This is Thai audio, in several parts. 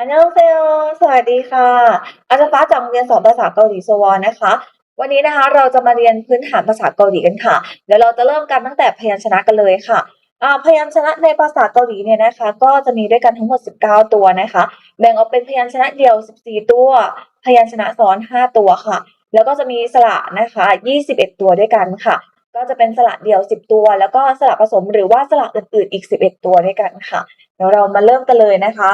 อันยองเซโอสวัสดีค่ะ อาจารย์ฟ้าจากโรงเรียนสอนภาษาเกาหลีโซวอนนะคะ วันนี้นะคะเราจะมาเรียนพื้นฐานภาษาเกาหลีกันค่ะ เดี๋ยวเราจะเริ่มกันตั้งแต่พยัญชนะกันเลยค่ะอ่าพยัญชนะในภาษาเกาหลีเนี่ยนะคะ ก็จะมีด้วยกันทั้งหมด 19 ตัวนะคะ แบ่งออกเป็นพยัญชนะเดี่ยว 14 ตัว พยัญชนะซ้อน 5 ตัวค่ะ แล้วก็จะมีสระนะคะ 21 ตัวด้วยกันค่ะ ก็จะเป็นสระเดี่ยว 10 ตัว แล้วก็สระผสมหรือว่าสระอื่นๆอีก 11 ตัวด้วยกันค่ะ เดี๋ยวเรามาเริ่มกันเลยนะคะ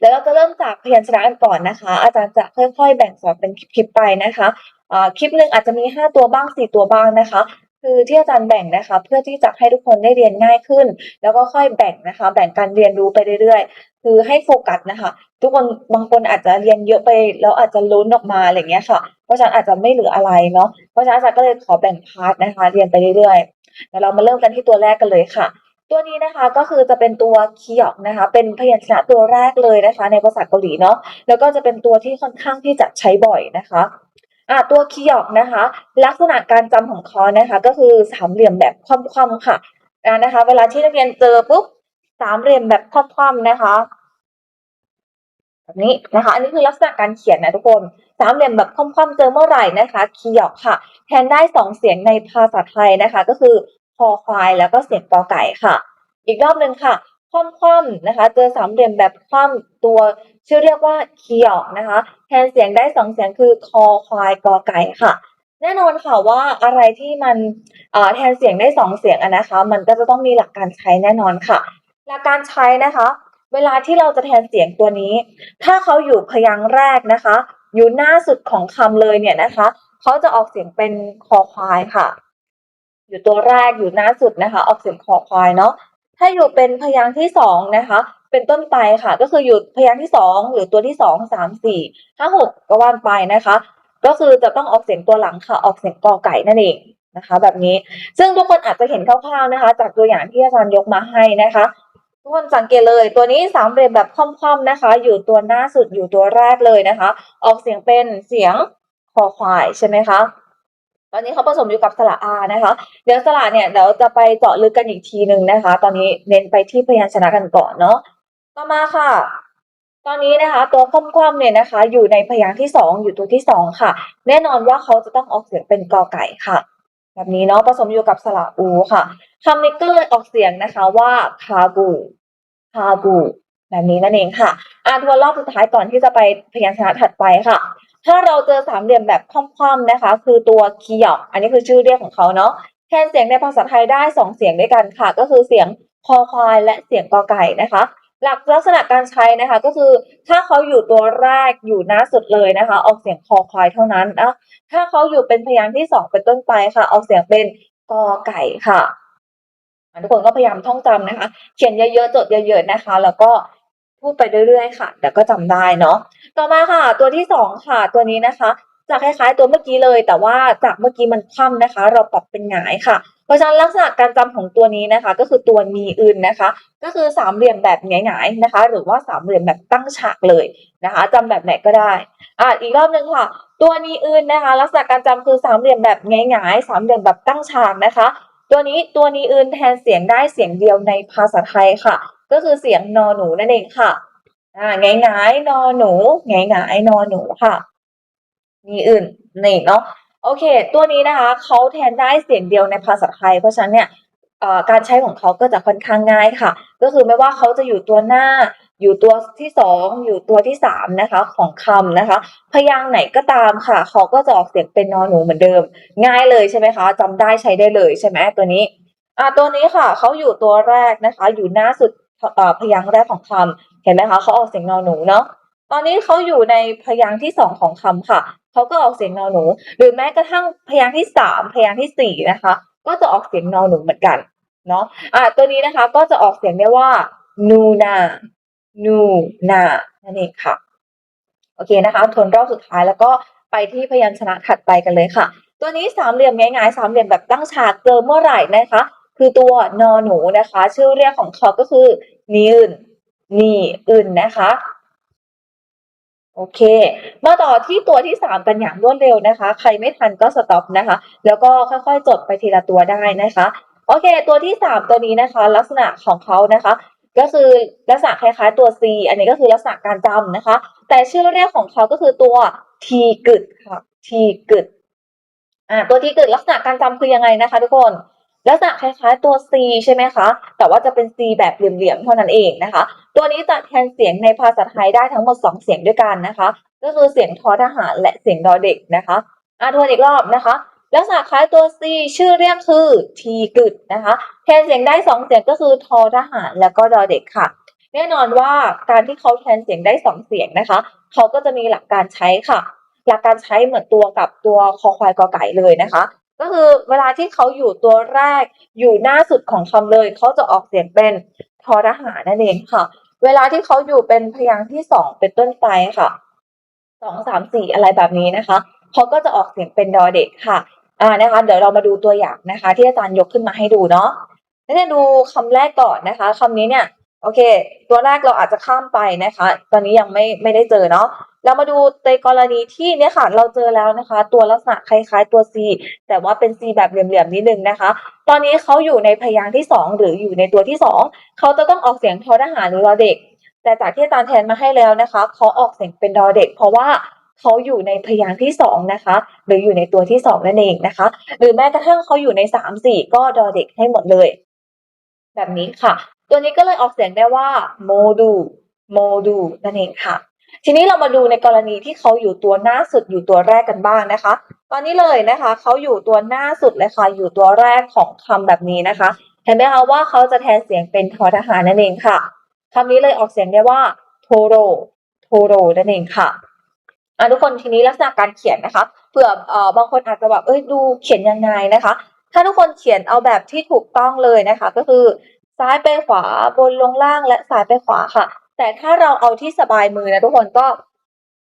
แล้วเราจะเริ่มจากพยัญชนะกันก่อนนะคะ อาจารย์จะค่อยๆ แบ่งสอนเป็นคลิปๆไปนะคะอ่าคลิปหนึ่งอาจจะมี 5 ตัวบ้าง 4 ตัวบ้างนะคะ คือที่อาจารย์แบ่งนะคะ เพื่อที่จะให้ทุกคนได้เรียนง่ายขึ้น แล้วก็ค่อยแบ่งนะคะ แบ่งการเรียนรู้ไปเรื่อยๆ คือให้โฟกัสนะคะ ทุกคนบางคนอาจจะเรียนเยอะไปแล้วอาจจะล้นออกมาอะไรเงี้ยค่ะ เพราะฉะนั้นอาจจะไม่เหลืออะไรเนาะเพราะฉะนั้นอาจารย์ก็เลยขอแบ่งพาร์ทนะคะ เรียนไปเรื่อยๆแล้วเรามาเริ่มกันที่ตัวแรกกันเลยค่ะ ตัวนี้นะคะก็คือจะเป็นตัวคียอกนะคะ เป็นพยัญชนะตัวแรกเลยนะคะ ในภาษาเกาหลีเนาะแล้วก็จะเป็นตัวที่ค่อนข้างที่จะใช้บ่อยนะคะอ่าตัวคียอกนะคะ ลักษณะการจำของเขานะคะ ก็คือสามเหลี่ยมแบบคว่ำๆค่ะนะคะ เวลาที่นักเรียนเจอปุ๊บสามเหลี่ยมแบบคว่ำๆนะคะแบบนี้นะคะ อันนี้คือลักษณะการเขียนนะทุกคนสามเหลี่ยมแบบคว่ำๆเจอเมื่อไหร่นะคะคียอกค่ะ แทนได้สองเสียงในภาษาไทยนะคะ ก็คือคอควายแล้วก็เสียงกอไก่ค่ะ อีกรอบหนึ่งค่ะ คว่ำๆนะคะ เจอสามเหลี่ยมแบบคว่ำตัวชื่อเรียกว่าเคียอกนะคะ แทนเสียงได้สองเสียงคือคอควายกอไก่ค่ะ แน่นอนค่ะว่าอะไรที่มันแทนเสียงได้สองเสียงอะนะคะ มันก็จะต้องมีหลักการใช้แน่นอนค่ะ หลักการใช้นะคะ เวลาที่เราจะแทนเสียงตัวนี้ ถ้าเขาอยู่พยางค์แรกนะคะ อยู่หน้าสุดของคำเลยเนี่ยนะคะเขาจะออกเสียงเป็นคอควายค่ะ อยู่ตัวแรกอยู่หน้าสุดนะคะ ออกเสียงคอควายเนาะ ถ้าอยู่เป็นพยางค์ที่สองนะคะ เป็นต้นไปค่ะ ก็คืออยู่พยางค์ที่สองหรือตัวที่สองสามสี่ห้าหกก็ว่านไปนะคะ ก็คือจะต้องออกเสียงตัวหลังค่ะ ออกเสียงกอไก่นั่นเองนะคะ แบบนี้ซึ่งทุกคนอาจจะเห็นคร่าวๆนะคะ จากตัวอย่างที่อาจารย์ยกมาให้นะคะทุกคนสังเกตเลยตัวนี้สามเหลี่ยมแบบคว่ำๆนะคะ อยู่ตัวหน้าสุดอยู่ตัวแรกเลยนะคะ ออกเสียงเป็นเสียงคอควายใช่ไหมคะ ตอนนี้เขาผสมอยู่กับสระอานะคะ เดี๋ยวสระเนี่ยเดี๋ยวจะไปเจาะลึกกันอีกทีหนึ่งนะคะ ตอนนี้เน้นไปที่พยัญชนะกันก่อนเนาะ ต่อมาค่ะ ตอนนี้นะคะ ตัวคว่ำๆเนี่ยนะคะ อยู่ในพยางค์ที่สองอยู่ตัวที่สองค่ะ แน่นอนว่าเขาจะต้องออกเสียงเป็นกอไก่ค่ะ แบบนี้เนาะผสมอยู่กับสระอูค่ะคำนี้ก็เลยออกเสียงนะคะว่าคาบูคาบูแบบนี้นั่นเองค่ะ อ่านทวนรอบสุดท้ายก่อนที่จะไปพยัญชนะถัดไปค่ะ ถ้าเราเจอสามเหลี่ยมแบบคว่ำๆนะคะ คือตัวคียอกอันนี้คือชื่อเรียกของเขาเนาะแทนเสียงในภาษาไทยได้สองเสียงด้วยกันค่ะ ก็คือเสียงคอควายและเสียงกอไก่นะคะ หลักลักษณะการใช้นะคะ ก็คือถ้าเขาอยู่ตัวแรกอยู่หน้าสุดเลยนะคะ ออกเสียงคอควายเท่านั้นนะถ้าเขาอยู่เป็นพยางค์ที่สองเป็นต้นไปค่ะ ออกเสียงเป็นกอไก่ค่ะทุกคนก็พยายามท่องจำนะคะ เขียนเยอะๆจดเยอะๆนะคะ แล้วก็พูดไปเรื่อยๆค่ะ แต่ก็จำได้เนาะ ต่อมาค่ะ ตัวที่สองค่ะ ตัวนี้นะคะจะคล้ายๆตัวเมื่อกี้เลย แต่ว่าจากเมื่อกี้มันคว่ำนะคะ เราปรับเป็นหงายค่ะ เพราะฉะนั้นลักษณะการจำของตัวนี้นะคะ ก็คือตัวนีอึนนะคะ ก็คือสามเหลี่ยมแบบหงายๆนะคะ หรือว่าสามเหลี่ยมแบบตั้งฉากเลยนะคะจำแบบไหนก็ได้อะอีกรอบหนึ่งค่ะ ตัวนีอึนนะคะ ลักษณะการจำคือสามเหลี่ยมแบบหงายๆสามเหลี่ยมแบบตั้งฉากนะคะ ตัวนี้ตัวนีอึนแทนเสียงได้เสียงเดียวในภาษาไทยค่ะ ก็คือเสียงนอหนูนั่นเองค่ะ อ่าหงายหงายนอหนูหงายหงายนอหนูค่ะ มีอื่นนี่เนาะโอเค ตัวนี้นะคะเขาแทนได้เสียงเดียวในภาษาไทย เพราะฉะนั้นเนี่ยเอ่อการใช้ของเขาก็จะค่อนข้างง่ายค่ะ ก็คือไม่ว่าเขาจะอยู่ตัวหน้า อยู่ตัวที่สองอยู่ตัวที่สามนะคะของคำนะคะ พยางค์ไหนก็ตามค่ะ เขาก็จะออกเสียงเป็นนอหนูเหมือนเดิม ง่ายเลยใช่ไหมคะจำได้ใช้ได้เลยใช่ไหมตัวนี้อ่าตัวนี้ค่ะเขาอยู่ตัวแรกนะคะ อยู่หน้าสุดเอ่อพยางค์แรกของคำ เห็นไหมคะเขาออกเสียงนอหนูเนาะตอนนี้เขาอยู่ในพยางค์ที่สองของคำค่ะเขาก็ออกเสียงนอหนู หรือแม้กระทั่งพยางค์ที่สามพยางค์ที่สี่นะคะ ก็จะออกเสียงนอหนูเหมือนกันเนาะอ่าตัวนี้นะคะก็จะออกเสียงได้ว่านูนานูนานั่นเองค่ะโอเคนะคะทวนรอบสุดท้ายแล้วก็ไปที่พยัญชนะถัดไปกันเลยค่ะ ตัวนี้สามเหลี่ยมง่ายๆสามเหลี่ยมแบบตั้งฉากเจอเมื่อไหร่นะคะ คือตัวนอหนูนะคะ ชื่อเรียกของเขาก็คือนีน นี่อื่นนะคะโอเค มาต่อที่ตัวที่สามกันอย่างรวดเร็วนะคะ ใครไม่ทันก็สต็อปนะคะ แล้วก็ค่อยๆ จดไปทีละตัวได้นะคะ โอเค ตัวที่สามตัวนี้นะคะ ลักษณะของเขานะคะ ก็คือลักษณะคล้ายๆตัว C อันนี้ก็คือลักษณะการจำนะคะ แต่ชื่อเรียกของเขาก็คือตัว T กึดค่ะ T กึดอ่าตัว T กึดลักษณะการจำคือยังไงนะคะ ทุกคน ลักษณะคล้ายๆตัว C ใช่ไหมคะ แต่ว่าจะเป็น C แบบเหลี่ยมๆเท่านั้นเองนะคะ ตัวนี้จะแทนเสียงในภาษาไทยได้ทั้งหมด 2 เสียงด้วยกันนะคะ ก็คือเสียงทอทหารและเสียงดอเด็กนะคะอ่าทวนอีกรอบนะคะ ลักษณะคล้ายตัว C ชื่อเรียกคือ T กึดนะคะ แทนเสียงได้ 2 เสียงก็คือทอทหารแล้วก็ดอเด็กค่ะ แน่นอนว่าการที่เขาแทนเสียงได้ 2 เสียงนะคะ เขาก็จะมีหลักการใช้ค่ะ หลักการใช้เหมือนตัวกับตัวคอควายกอไก่เลยนะคะ ก็คือเวลาที่เขาอยู่ตัวแรกอยู่หน้าสุดของคำเลยเขาจะออกเสียงเป็นทอทหานั่นเองค่ะ เวลาที่เขาอยู่เป็นพยางค์ที่สองเป็นต้นไปค่ะสองสามสี่อะไรแบบนี้นะคะเขาก็จะออกเสียงเป็นดอเด็กค่ะอ่านะคะ เดี๋ยวเรามาดูตัวอย่างนะคะ ที่อาจารย์ยกขึ้นมาให้ดูเนาะแล้วเนี่ยดูคำแรกก่อนนะคะคำนี้เนี่ย โอเค ตัวแรกเราอาจจะข้ามไปนะคะ ตอนนี้ยังไม่ไม่ได้เจอเนาะ เรามาดูในกรณีที่เนี่ยค่ะเราเจอแล้วนะคะ ตัวลักษณะคล้ายๆตัว C แต่ว่าเป็น C แบบเหลี่ยมๆนิดนึงนะคะ ตอนนี้เขาอยู่ในพยางค์ที่ 2 หรืออยู่ในตัวที่ 2เขาจะต้องออกเสียงทอทหารหรือรอเด็ก แต่จากที่อาจารย์แทนมาให้แล้วนะคะเขาออกเสียงเป็นดอเด็ก เพราะว่าเขาอยู่ในพยางค์ที่2นะคะ หรืออยู่ในตัวที่ 2 นั่นเองนะคะ หรือแม้กระทั่งเขาอยู่ใน 3 4 ก็ดอเด็กให้หมดเลย แบบนี้ค่ะ ตัวนี้ก็เลยออกเสียงได้ว่าโมดูโมดูนั่นเองค่ะ ทีนี้เรามาดูในกรณีที่เขาอยู่ตัวหน้าสุดอยู่ตัวแรกกันบ้างนะคะ ตอนนี้เลยนะคะเขาอยู่ตัวหน้าสุดเลยค่ะอยู่ตัวแรกของคำแบบนี้นะคะ เห็นไหมคะว่าเขาจะแทนเสียงเป็นทอทหารนั่นเองค่ะคำนี้เลยออกเสียงได้ว่าโทโรโทโรนั่นเองค่ะอะทุกคนทีนี้ลักษณะการเขียนนะคะเผื่อเอ่อบางคนอาจจะแบบเอ้ยดูเขียนยังไงนะคะ ถ้าทุกคนเขียนเอาแบบที่ถูกต้องเลยนะคะ ก็คือซ้ายไปขวาบนลงล่างและซ้ายไปขวาค่ะ แต่ถ้าเราเอาที่สบายมือนะทุกคนก็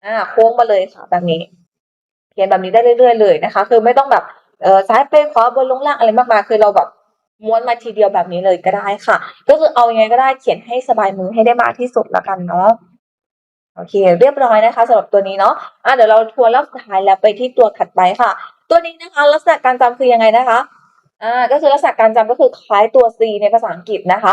อ่า โค้งมาเลยค่ะแบบนี้เขียนแบบนี้ได้เรื่อย ๆ เลยนะคะ คือไม่ต้องแบบเออซ้ายไปขวาบนลงล่างอะไรมากมายคือเราแบบม้วนมาทีเดียวแบบนี้เลยก็ได้ค่ะ ก็คือเอายังไงก็ได้เขียนให้สบายมือให้ได้มากที่สุดแล้วกันเนาะโอเค เรียบร้อยนะคะสำหรับตัวนี้เนาะอะเดี๋ยวเราทวนรอบสุดท้ายแล้วไปที่ตัวถัดไปค่ะ ตัวนี้นะคะ ลักษณะการจำคือยังไงนะคะอ่าก็คือลักษณะการจำก็คือคล้ายตัว C ในภาษาอังกฤษนะคะ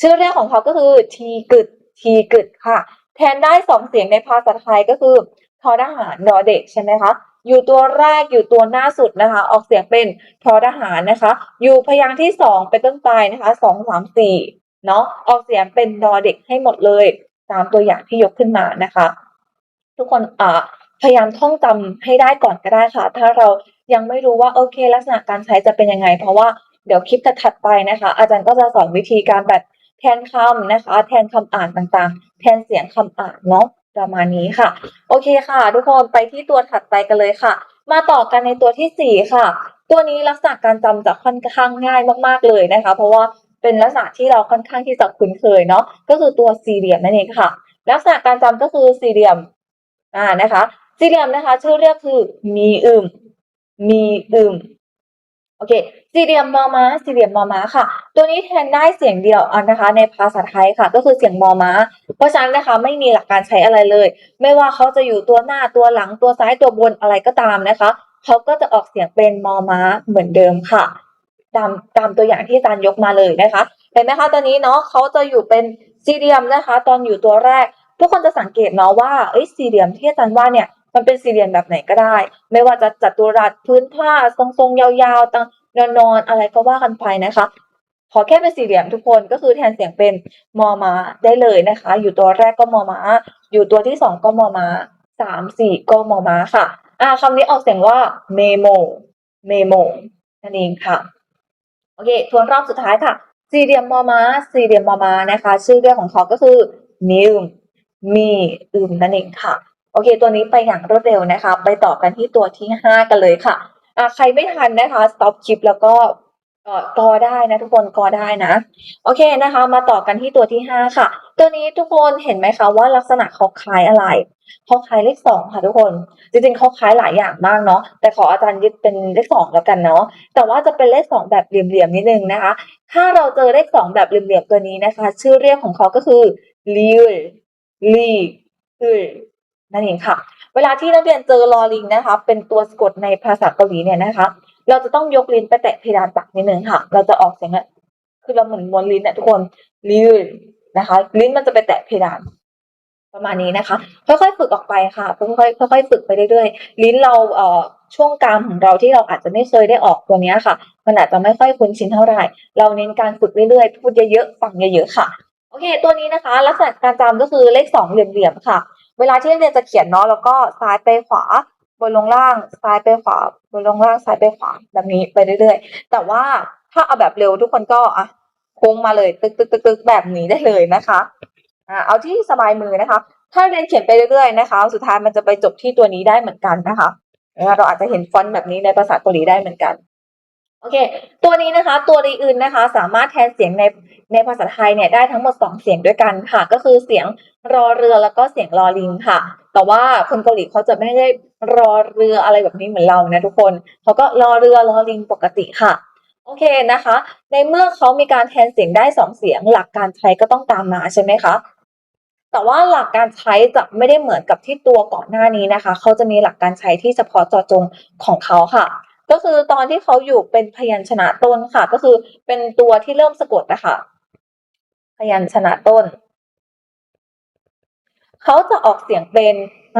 ชื่อเรียกของเขาก็คือ T กึด T กึดค่ะ แทนได้สองเสียงในภาษาไทยก็คือทอทหารดอเด็กใช่ไหมคะอยู่ตัวแรกอยู่ตัวหน้าสุดนะคะ ออกเสียงเป็นทอทหารนะคะ อยู่พยางค์ที่สองเป็นต้นไปนะคะสองสามสี่เนาะออกเสียงเป็นดอเด็กให้หมดเลย ตามตัวอย่างที่ยกขึ้นมานะคะ ทุกคนอ่าพยายามท่องจำให้ได้ก่อนก็ได้ค่ะ ถ้าเรายังไม่รู้ว่าโอเค ลักษณะการใช้จะเป็นยังไง เพราะว่าเดี๋ยวคลิปถัดไปนะคะ อาจารย์ก็จะสอนวิธีการแบบ แทนคำนะคะ แทนคำอ่านต่างๆ แทนเสียงคำอ่านเนาะประมาณนี้ค่ะ โอเคค่ะ ทุกคนไปที่ตัวถัดไปกันเลยค่ะ มาต่อกันในตัวที่สี่ค่ะ ตัวนี้ลักษณะการจำจะค่อนข้างง่ายมากๆเลยนะคะ เพราะว่าเป็นลักษณะที่เราค่อนข้างที่จะคุ้นเคยเนาะก็คือตัวสี่เหลี่ยมนั่นเองค่ะ ลักษณะการจำก็คือสี่เหลี่ยมอ่านะคะ สี่เหลี่ยมนะคะ ชื่อเรียกคือมีอึมมีอึมโอเค สี่เหลี่ยมมอม้าสี่เหลี่ยมมอม้าค่ะ ตัวนี้แทนได้เสียงเดียวอะนะคะ ในภาษาไทยค่ะ ก็คือเสียงมอม้า เพราะฉะนั้นนะคะไม่มีหลักการใช้อะไรเลย ไม่ว่าเขาจะอยู่ตัวหน้าตัวหลังตัวซ้ายตัวบนอะไรก็ตามนะคะเขาก็จะออกเสียงเป็นมอม้าเหมือนเดิมค่ะ ตามตามตัวอย่างที่อาจารย์ยกมาเลยนะคะเห็นไหมคะตอนนี้เนาะเขาจะอยู่เป็นสี่เหลี่ยมนะคะ ตอนอยู่ตัวแรก ทุกคนจะสังเกตเนาะว่าเอ้ยสี่เหลี่ยมที่อาจารย์ว่าเนี่ย มันเป็นสี่เหลี่ยมแบบไหนก็ได้ ไม่ว่าจะจัตุรัสพื้นผ้าทรงๆยาวๆตังนอนๆอะไรก็ว่ากันไปนะคะ ขอแค่เป็นสี่เหลี่ยมทุกคนก็คือแทนเสียงเป็นมอมาได้เลยนะคะ อยู่ตัวแรกก็มอมา อยู่ตัวที่สองก็มอมาสามสี่ก็มอมาค่ะอ่าคำนี้ออกเสียงว่าเมโมเมโมนั่นเองค่ะโอเคทวนรอบสุดท้ายค่ะ สี่เหลี่ยมมอมาสี่เหลี่ยมมอมานะคะ ชื่อเรียกของเขาก็คือนิวมีอึมนั่นเองค่ะ โอเค ตัวนี้ไปอย่างรวดเร็วนะคะ ไปต่อกันที่ตัวที่ห้ากันเลยค่ะอะใครไม่ทันนะคะ stop คลิปแล้วก็เอ่อกอได้นะทุกคนกอได้นะ โอเคนะคะ มาต่อกันที่ตัวที่ห้าค่ะ ตัวนี้ทุกคนเห็นไหมคะว่าลักษณะเขาคล้ายอะไรเขาคล้ายเลขสองค่ะทุกคน จริงๆเขาคล้ายหลายอย่างมากเนาะแต่ขออาจารย์ยึดเป็นเลขสองแล้วกันเนาะแต่ว่าจะเป็นเลขสองแบบเหลี่ยมๆนิดนึงนะคะ ถ้าเราเจอเลขสองแบบเหลี่ยมๆตัวนี้นะคะ ชื่อเรียกของเขาก็คือลีลลีล นั่นเองค่ะ เวลาที่นักเรียนเจอลอลิงนะคะ เป็นตัวสะกดในภาษาเกาหลีเนี่ยนะคะ เราจะต้องยกลิ้นไปแตะเพดานปากนิดนึงค่ะ เราจะออกเสียงอะคือเราเหมือนม้วนลิ้นอะทุกคนลีลนนะคะ ลิ้นมันจะไปแตะเพดานประมาณนี้นะคะ ค่อยๆฝึกออกไปค่ะค่อยๆค่อยๆฝึกไปเรื่อยๆลิ้นเราเอ่อช่วงกรามของเราที่เราอาจจะไม่เคยได้ออกตัวเนี้ยค่ะ มันอาจจะไม่ค่อยคุ้นชินเท่าไหร่ เราเน้นการฝึกเรื่อยๆ พูดเยอะๆ ฟังเยอะๆ ค่ะ โอเค ตัวนี้นะคะ ลักษณะการจำก็คือเลขสองเหลี่ยมๆ ค่ะ เวลาที่นักเรียนจะเขียนเนาะแล้วก็ซ้ายไปขวาบนลงล่างซ้ายไปขวาบนลงล่างซ้ายไปขวาแบบนี้ไปเรื่อยๆ แต่ว่าถ้าเอาแบบเร็วทุกคนก็อะโค้งมาเลยตึกตึกตึกตึกแบบนี้ได้เลยนะคะอ่าเอาที่สบายมือนะคะ ถ้าเรียนเขียนไปเรื่อยๆนะคะ สุดท้ายมันจะไปจบที่ตัวนี้ได้เหมือนกันนะคะเราอาจจะเห็นฟอนต์แบบนี้ในภาษาเกาหลีได้เหมือนกัน โอเค ตัวนี้นะคะ ตัวรีอื่นนะคะ สามารถแทนเสียงในในภาษาไทยเนี่ยได้ทั้งหมดสองเสียงด้วยกันค่ะ ก็คือเสียงรอเรือแล้วก็เสียงรอลิงค่ะ แต่ว่าคนเกาหลีเขาจะไม่ได้รอเรืออะไรแบบนี้เหมือนเรานะทุกคนเขาก็รอเรือรอลิงปกติค่ะโอเคนะคะ ในเมื่อเขามีการแทนเสียงได้สองเสียง หลักการใช้ก็ต้องตามมาใช่ไหมคะแต่ว่าหลักการใช้จะไม่ได้เหมือนกับที่ตัวก่อนหน้านี้นะคะ เขาจะมีหลักการใช้ที่เฉพาะเจาะจงของเขาค่ะ ก็คือตอนที่เขาอยู่เป็นพยัญชนะต้นค่ะ ก็คือเป็นตัวที่เริ่มสะกดนะคะพยัญชนะต้น เขาจะออกเสียงเป็น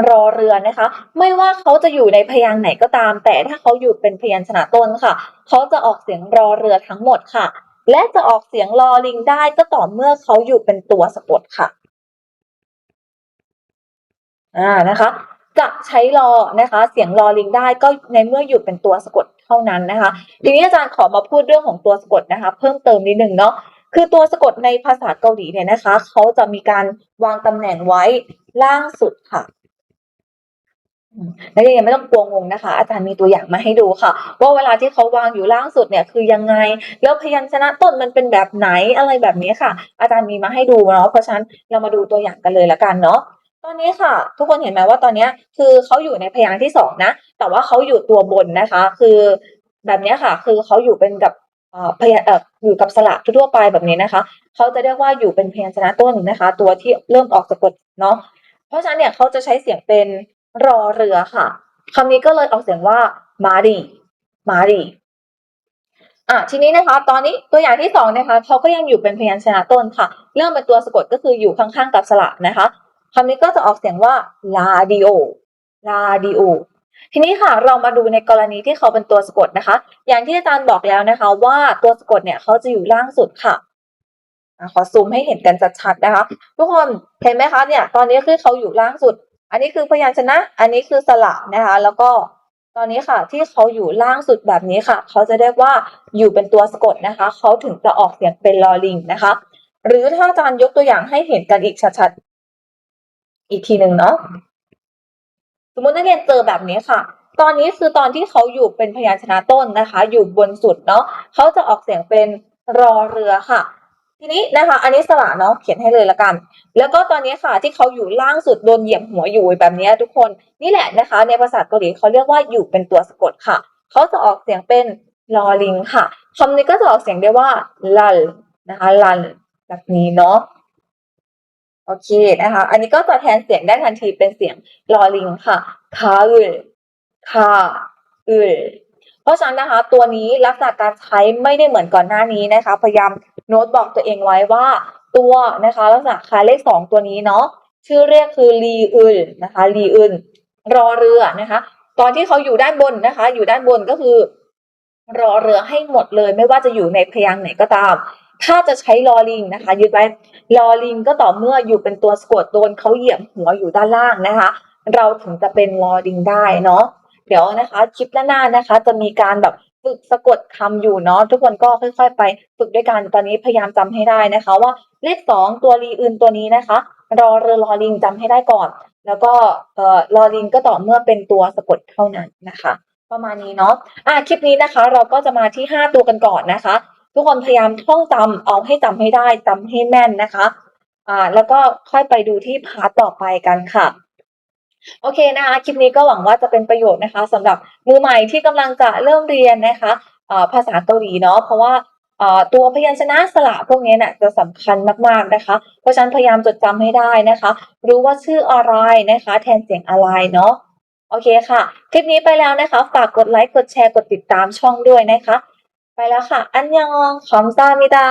รอเรือนะคะ ไม่ว่าเขาจะอยู่ในพยางค์ไหนก็ตาม แต่ถ้าเขาอยู่เป็นพยัญชนะต้นค่ะ เขาจะออกเสียงรอเรือทั้งหมดค่ะ และจะออกเสียงรอลิงได้ก็ต่อเมื่อเขาอยู่เป็นตัวสะกดค่ะ อ่านะคะ จะใช้รอนะคะ เสียงรอลิงได้ก็ในเมื่ออยู่เป็นตัวสะกดเท่านั้นนะคะ ทีนี้อาจารย์ขอมาพูดเรื่องของตัวสะกดนะคะ เพิ่มเติมนิดนึงเนาะคือตัวสะกดในภาษาเกาหลีเนี่ยนะคะ เขาจะมีการวางตำแหน่งไว้ล่างสุดค่ะนักเรียนไม่ต้องกลัวงงนะคะ อาจารย์มีตัวอย่างมาให้ดูค่ะ ว่าเวลาที่เขาวางอยู่ล่างสุดเนี่ยคือยังไง แล้วพยัญชนะต้นมันเป็นแบบไหนอะไรแบบนี้ค่ะ อาจารย์มีมาให้ดูเนาะเพราะฉะนั้นเรามาดูตัวอย่างกันเลยละกันเนาะ ตอนนี้ค่ะ ทุกคนเห็นไหมว่าตอนนี้คือเขาอยู่ในพยางค์ที่สองนะ แต่ว่าเขาอยู่ตัวบนนะคะ คือแบบนี้ค่ะ คือเขาอยู่เป็นกับอ่อพยาอยู่กับสระทั่วไปแบบนี้นะคะ เขาจะเรียกว่าอยู่เป็นพยัญชนะต้นนะคะ ตัวที่เริ่มออกสะกดเนาะ เพราะฉะนั้นเนี่ยเขาจะใช้เสียงเป็นรอเรือค่ะคำนี้ก็เลยออกเสียงว่ามารีมารีอะทีนี้นะคะ ตอนนี้ตัวอย่างที่สองนะคะเขาก็ยังอยู่เป็นพยัญชนะต้นค่ะ เริ่มเป็นตัวสะกดก็คืออยู่ข้างๆกับสระนะคะ คำนี้ก็จะออกเสียงว่าลาดิโอลาดิโอทีนี้ค่ะเรามาดูในกรณีที่เขาเป็นตัวสะกดนะคะ อย่างที่อาจารย์บอกแล้วนะคะ ว่าตัวสะกดเนี่ยเขาจะอยู่ล่างสุดค่ะอะขอซูมให้เห็นกันชัดๆนะคะ ทุกคนเห็นไหมคะเนี่ย ตอนนี้คือเขาอยู่ล่างสุด อันนี้คือพยัญชนะ อันนี้คือสระนะคะ แล้วก็ตอนนี้ค่ะ ที่เขาอยู่ล่างสุดแบบนี้ค่ะ เขาจะเรียกว่าอยู่เป็นตัวสะกดนะคะ เขาถึงจะออกเสียงเป็นลอลิงนะคะ หรือถ้าอาจารย์ยกตัวอย่างให้เห็นกันอีกชัดๆ อีกทีหนึ่งเนาะสมมตินักเรียนเจอแบบนี้ค่ะ ตอนนี้คือตอนที่เขาอยู่เป็นพยัญชนะต้นนะคะ อยู่บนสุดเนาะเขาจะออกเสียงเป็นรอเรือค่ะ ทีนี้นะคะ อันนี้สระเนาะเขียนให้เลยละกัน แล้วก็ตอนนี้ค่ะที่เขาอยู่ล่างสุดโดนเหยียบหัวอยู่แบบนี้ทุกคนนี่แหละนะคะ ในภาษาเกาหลีเขาเรียกว่าอยู่เป็นตัวสะกดค่ะเขาจะออกเสียงเป็นลอลิงค่ะคำนี้ก็จะออกเสียงได้ว่าลัลนะคะลัลแบบนี้เนาะ โอเคนะคะ อันนี้ก็จะแทนเสียงได้ทันทีเป็นเสียงลอลิงค่ะคาอึลคาอึลเพราะฉะนั้นนะคะ ตัวนี้ลักษณะการใช้ไม่ได้เหมือนก่อนหน้านี้นะคะ พยายามโน้ตบอกตัวเองไว้ว่า ตัวนะคะ ลักษณะคล้ายเลขสองตัวนี้เนาะชื่อเรียกคือลีอึลนะคะลีอึลรอเรือนะคะ ตอนที่เขาอยู่ด้านบนนะคะ อยู่ด้านบนก็คือ รอเรือให้หมดเลย ไม่ว่าจะอยู่ในพยางค์ไหนก็ตาม ถ้าจะใช้ลอลิงนะคะยึดไว้ลอลิงก็ต่อเมื่ออยู่เป็นตัวสะกดโดนเขาเหยียบหัวอยู่ด้านล่างนะคะ เราถึงจะเป็นลอลิงได้เนาะเดี๋ยวนะคะคลิปหน้าๆนะคะ จะมีการแบบฝึกสะกดคำอยู่เนาะทุกคนก็ค่อย ๆ ไปฝึกด้วยกันตอนนี้พยายามจำให้ได้นะคะ ว่าเลขสองตัวรีอื่นตัวนี้นะคะ รอเรือลอลิงจำให้ได้ก่อน แล้วก็เอ่อลอลิงก็ต่อเมื่อเป็นตัวสะกดเท่านั้นนะคะ ประมาณนี้เนาะอะคลิปนี้นะคะ เราก็จะมาที่ห้าตัวกันก่อนนะคะ ทุกคนพยายามท่องจำเอาให้จำให้ได้จำให้แม่นนะคะอ่าแล้วก็ค่อยไปดูที่พาร์ทต่อไปกันค่ะโอเคนะคะคลิปนี้ก็หวังว่าจะเป็นประโยชน์นะคะสำหรับมือใหม่ที่กำลังจะเริ่มเรียนนะคะภาษาเกาหลีเนาะเพราะว่าตัวพยัญชนะสระพวกนี้เนี่ยจะสำคัญมากๆนะคะ เพราะฉะนั้นพยายามจดจำให้ได้นะคะ รู้ว่าชื่ออะไรนะคะ แทนเสียงอะไรเนาะโอเคค่ะ คลิปนี้ไปแล้วนะคะ ฝากกดไลค์กดแชร์กดติดตามช่องด้วยนะคะ ไปแล้วค่ะ อันยองขอมซามิดา